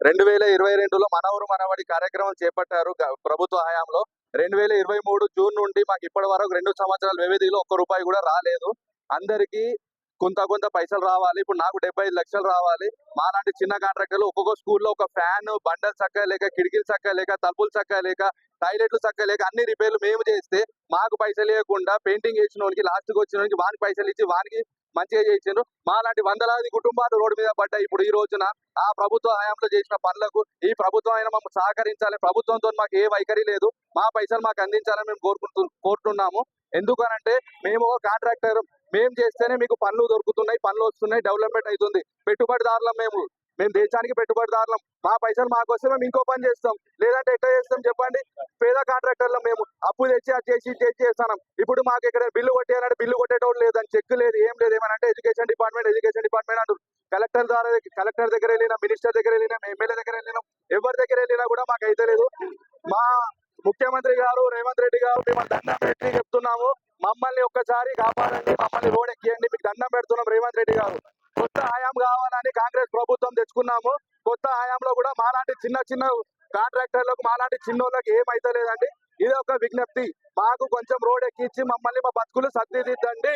రెండు వేల ఇరవై రెండులో మనవరు మనవడి కార్యక్రమం చేపట్టారు గ- ప్రభుత్వ హయాంలో. రెండు వేల ఇరవై మూడు జూన్ నుండి మాకు ఇప్పటి వరకు రెండు సంవత్సరాల వ్యవధిలో ఒక్క రూపాయి కూడా రాలేదు. అందరికీ కొంత కొంత పైసలు రావాలి. ఇప్పుడు నాకు డెబ్బై ఐదు లక్షలు రావాలి. మాలాంటి చిన్న కాంట్రాక్టర్లు ఒక్కొక్క స్కూల్లో ఒక ఫ్యాన్ బండలు చక్క లేక కిటికీలు చక్క లేక తలుపులు చక్క లేక టాయిలెట్లు చక్క లేక అన్ని రిపేర్లు మేము చేస్తే మాకు పైసలు ఇవ్వకుండా పెయింటింగ్ వేసిన వానికి లాస్ట్కి వచ్చిన వానికి వానికి పైసలు ఇచ్చి వానికి మంచిగా చేసిండ్రు. మాలాంటి వందలాది కుటుంబాలు రోడ్డు మీద పడ్డాయి. ఇప్పుడు ఈ రోజున ఆ ప్రభుత్వ హయాంలో చేసిన పనులకు ఈ ప్రభుత్వం అయినా మమ్మల్ని సహకరించాలి. ప్రభుత్వంతో మాకు ఏ వైఖరి లేదు. మా పైసలు మాకు అందించాలని మేము కోరుకుంటు కోరుతున్నాము. ఎందుకనంటే మేము కాంట్రాక్టర్. మేము చేస్తేనే మీకు పనులు దొరుకుతున్నాయి పనులు వస్తున్నాయి డెవలప్మెంట్ అవుతుంది. పెట్టుబడిదారులం మేము. మేము దేశానికి పెట్టుబడిదారులం. మా పైసలు మాకు వస్తే మేము ఇంకో పని చేస్తాం. లేదంటే ఎట్లా చేస్తాం చెప్పండి? పేద కాంట్రాక్టర్లు మేము. అప్పు తెచ్చి అది చేసి చేసి చేస్తాం ఇప్పుడు మాకు ఇక్కడ బిల్లు కొట్టేయాలంటే బిల్లు కొట్టేటోడు లేదని చెక్ లేదు ఏం లేదు. ఏమనంటే ఎడ్యుకేషన్ డిపార్ట్మెంట్ ఎడ్యుకేషన్ డిపార్ట్మెంట్ అంటారు కలెక్టర్ ద్వారా కలెక్టర్ దగ్గర వెళ్ళినా మినిస్టర్ దగ్గర వెళ్ళినా ఎమ్మెల్యే దగ్గర వెళ్ళినా. ఎవరి దగ్గర వెళ్ళినా కూడా మాకు అయితే లేదు. మా ముఖ్యమంత్రి గారు రేవంత్ రెడ్డి గారు మిమ్మల్ని దండం పెట్టి చెప్తున్నాము. మమ్మల్ని ఒక్కసారి కాపాడండి మమ్మల్ని రోడ్ ఎక్కియండి మీకు దండం పెడుతున్నాం రేవంత్ రెడ్డి గారు. కొత్త హయాం కావాలని కాంగ్రెస్ ప్రభుత్వం తెచ్చుకున్నాము. కొత్త హయాంలో కూడా మాలాంటి చిన్న చిన్న కాంట్రాక్టర్లకు మాలాంటి చిన్నోళ్ళకి ఏమైతే లేదండి ఇది ఒక విజ్ఞప్తి. మాకు కొంచెం రోడ్ ఎక్కించి మమ్మల్ని మా బతుకులు సర్దిదిద్దండి